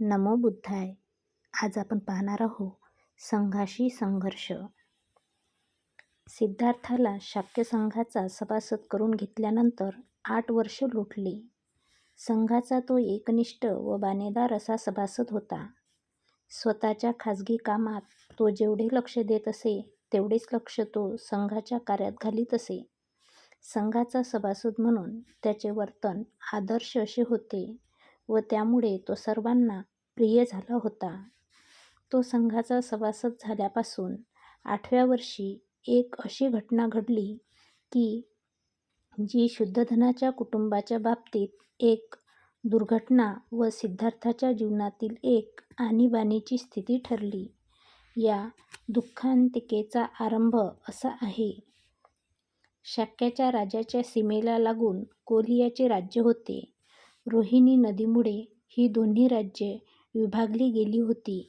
नमो बुद्धाय आज आपण पाहणार आहोत संघाशी संघर्ष सिद्धार्थाला शाक्य संघाचा सभासद करून घेतल्यानंतर आठ वर्ष लोटली. संघाचा तो एकनिष्ठ व बानेदार असा सभासद होता. स्वतःच्या खाजगी कामात तो जेवढे लक्ष देत असे तेवढेच लक्ष तो संघाच्या कार्यात घालीत असे. संघाचा सभासद म्हणून त्याचे वर्तन आदर्श असे होते व त्यामुळे तो सर्वांना प्रिय झाला होता. तो संघाचा सभासद झाल्यापासून आठव्या वर्षी एक अशी घटना घडली की जी शुद्धधनाच्या कुटुंबाच्या बाबतीत एक दुर्घटना व सिद्धार्थाच्या जीवनातील एक आणीबाणीची स्थिती ठरली. या दुःखांतिकेचा आरंभ असा आहे. शाक्याच्या राजाच्या सीमेला लागून कोलियाचे राज्य होते. रोहिणी नदीमुळे ही दोन्ही राज्ये विभागली गेली होती.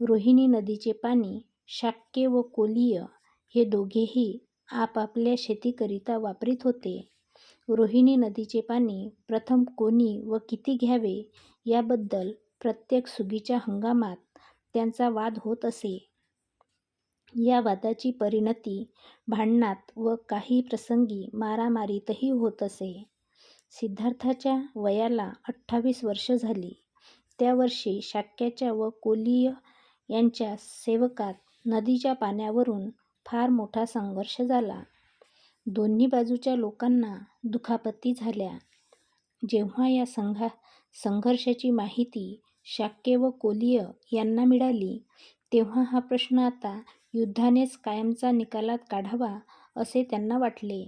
रोहिणी नदीचे पाणी शाक्य व कोलीय हे दोघेही आपापल्या शेतीकरिता वापरीत होते. रोहिणी नदीचे पाणी प्रथम कोणी व किती घ्यावे याबद्दल प्रत्येक सुगीच्या हंगामात त्यांचा वाद होत असे. या वादाची परिणती भांडणात व काही प्रसंगी मारामारीतही होत असे. सिद्धार्थाच्या वयाला अठ्ठावीस वर्षे झाली. त्या वर्षी शाक्याच्या व कोलीय यांच्या सेवकात नदीच्या पाण्यावरून फार मोठा संघर्ष झाला. दोन्ही बाजूच्या लोकांना दुखापती झाल्या. जेव्हा या संघर्षाची माहिती शाक्य व कोलीय यांना मिळाली तेव्हा हा प्रश्न आता युद्धानेच कायमचा निकालात काढावा असे त्यांना वाटले.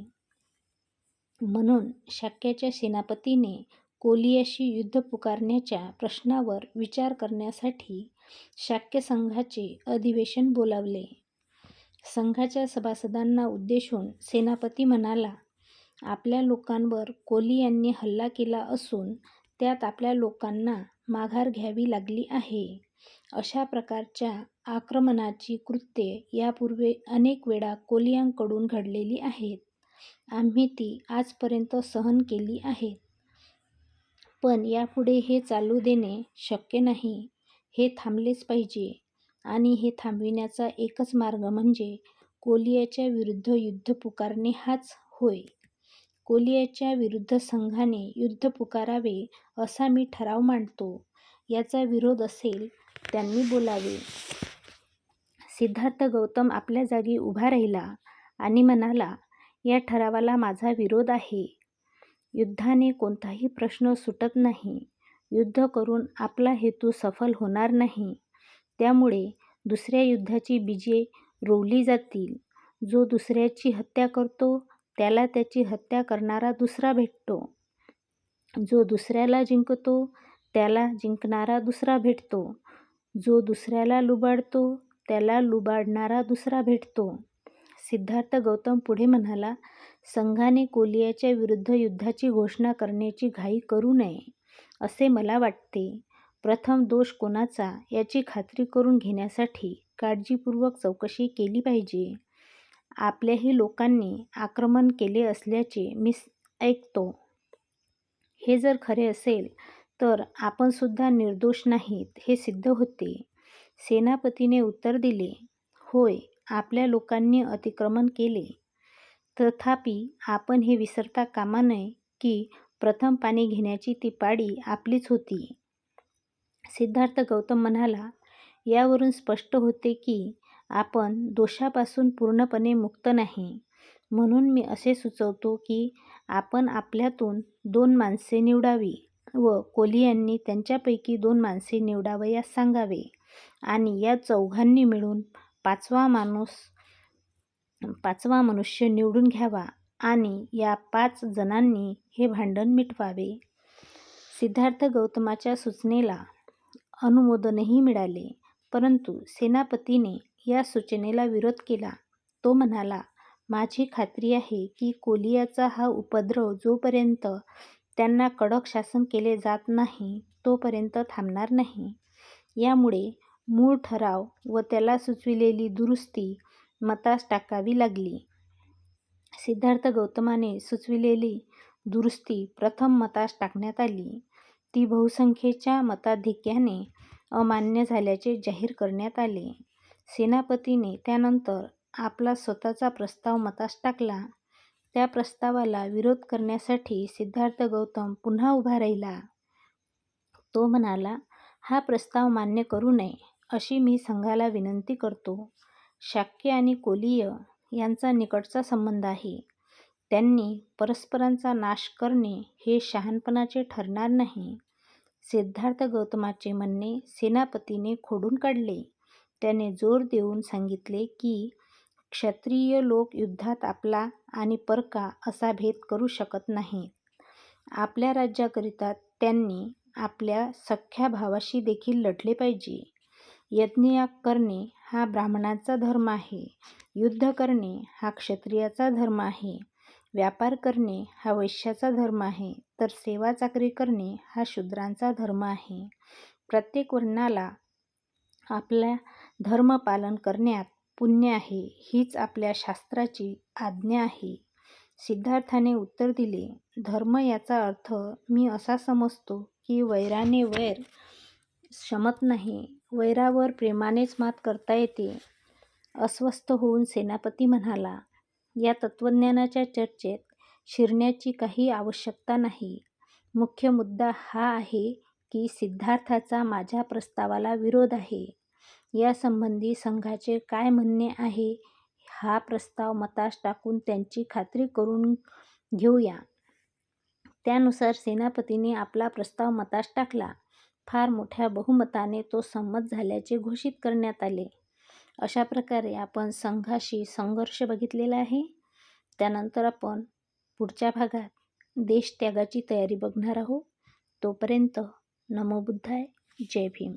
म्हणून शाक्याच्या सेनापतीने कोलीयाशी युद्ध पुकारण्याच्या प्रश्नावर विचार करण्यासाठी शाक्य संघाचे अधिवेशन बोलावले. संघाच्या सभासदांना उद्देशून सेनापती म्हणाला, आपल्या लोकांवर कोलीयांनी हल्ला केला असून त्यात आपल्या लोकांना माघार घ्यावी लागली आहे. अशा प्रकारच्या आक्रमणाची कृत्ये यापूर्वी अनेक वेळा कोलीयांकडून घडलेली आहेत. आम्ही ती आजपर्यंत सहन केली आहेत. पण यापुढे हे चालू देणे शक्य नाही. हे थांबलेच पाहिजे आणि हे थांबविण्याचा एकच मार्ग म्हणजे कोलियाच्या विरुद्ध युद्ध पुकारणे हाच होय. कोलियाच्या विरुद्ध संघाने युद्ध पुकारावे असा मी ठराव मांडतो. याचा विरोध असेल त्यांनी बोलावे. सिद्धार्थ गौतम आपल्या जागी उभा राहिला आणि म्हणाला, या ठरावाला माझा विरोध आहे. युद्धाने कोणताही प्रश्न सुटत नाही. युद्ध करून आपला हेतू सफल होणार नाही. त्यामुळे दुसऱ्या युद्धाची बीजे रोवली जातील. जो दुसऱ्याची हत्या करतो त्याला त्याची हत्या करणारा दुसरा भेटतो. जो दुसऱ्याला जिंकतो त्याला जिंकणारा दुसरा भेटतो. जो दुसऱ्याला लुबाडतो त्याला लुबाडणारा दुसरा भेटतो. सिद्धार्थ गौतम पुढे म्हणाला, संघाने कोलियाच्या विरुद्ध युद्धाची घोषणा करण्याची घाई करू नये असे मला वाटते. प्रथम दोष कोणाचा याची खात्री करून घेण्यासाठी काळजीपूर्वक चौकशी केली पाहिजे. आपल्याही लोकांनी आक्रमण केले असल्याचे मी ऐकतो. हे जर खरे असेल तर आपणसुद्धा निर्दोष नाहीत हे सिद्ध होते. सेनापतीने उत्तर दिले, होय आपल्या लोकांनी अतिक्रमण केले. तथापि आपण हे विसरता कामा नये की प्रथम पाणी घेण्याची ती पाळी आपलीच होती. सिद्धार्थ गौतम म्हणाला, यावरून स्पष्ट होते की आपण दोषापासून पूर्णपणे मुक्त नाही. म्हणून मी असे सुचवतो की आपण आपल्यातून दोन माणसे निवडावी व कोलियांनी त्यांच्यापैकी दोन माणसे निवडावयास सांगावे आणि या चौघांनी मिळून पाचवा माणूस पाचवा मनुष्य निवडून घ्यावा आणि या पाच जणांनी हे भांडण मिटवावे. सिद्धार्थ गौतमाच्या सूचनेला अनुमोदनही मिळाले. परंतु सेनापतीने या सूचनेला विरोध केला. तो म्हणाला, माझी खात्री आहे की कोलियाचा हा उपद्रव जोपर्यंत त्यांना कडक शासन केले जात नाही तोपर्यंत थांबणार नाही. यामुळे मूळ ठराव व त्याला सुचविलेली दुरुस्ती मतास टाकावी लागली. सिद्धार्थ गौतमाने सुचविलेली दुरुस्ती प्रथम मतास टाकण्यात आली. ती बहुसंख्येच्या मताधिक्याने अमान्य झाल्याचे जाहीर करण्यात आले. सेनापतीने त्यानंतर आपला स्वतःचा प्रस्ताव मतास टाकला. त्या प्रस्तावाला विरोध करण्यासाठी सिद्धार्थ गौतम पुन्हा उभा राहिला. तो म्हणाला, हा प्रस्ताव मान्य करू नये, अशी मी संघाला विनंती करतो. शाक्य आणि कोलीय यांचा निकटचा संबंध आहे. त्यांनी परस्परांचा नाश करणे हे शहाणपणाचे ठरणार नाही. सिद्धार्थ गौतमाचे म्हणणे सेनापतीने खोडून काढले. त्याने जोर देऊन सांगितले की, क्षत्रिय लोक युद्धात आपला आणि परका असा भेद करू शकत नाहीत. आपल्या राज्याकरिता त्यांनी आपल्या सख्ख्या भावाशी देखील लढले पाहिजे. यज्ञयाग करणे हा ब्राह्मणाचा धर्म आहे. युद्ध करणे हा क्षत्रियाचा धर्म आहे. व्यापार करणे हा वैश्याचा धर्म आहे, तर सेवा-चाकरी करणे हा शूद्रांचा धर्म आहे. प्रत्येक वर्णाला आपला धर्म पालन करण्यात पुण्य आहे, हीच आपल्या शास्त्राची आज्ञा आहे. सिद्धार्थाने उत्तर दिले, धर्म याचा अर्थ मी असा समजतो की वैराने वैर शमत नाही, वैरावर प्रेमानेच मात करता येते. अस्वस्थ होऊन सेनापती म्हणाला, या तत्त्वज्ञानाच्या चर्चेत शिरण्याची काही आवश्यकता नाही. मुख्य मुद्दा हा आहे की सिद्धार्थाचा माझ्या प्रस्तावाला विरोध आहे. यासंबंधी संघाचे काय म्हणणे आहे, हा प्रस्ताव मतास टाकून त्याची खात्री करून घेऊया त्यानुसार सेनापतीने आपला प्रस्ताव मतास टाकला. फार मोठ्या बहुमताने तो संमत झाल्याचे घोषित करण्यात आले. अशा प्रकारे आपण संघाशी संघर्ष बघितलेला आहे. त्यानंतर आपण पुढच्या भागात देशत्यागाची तयारी बघणार आहोत. तोपर्यंत नमो बुद्धाय, जय भीम.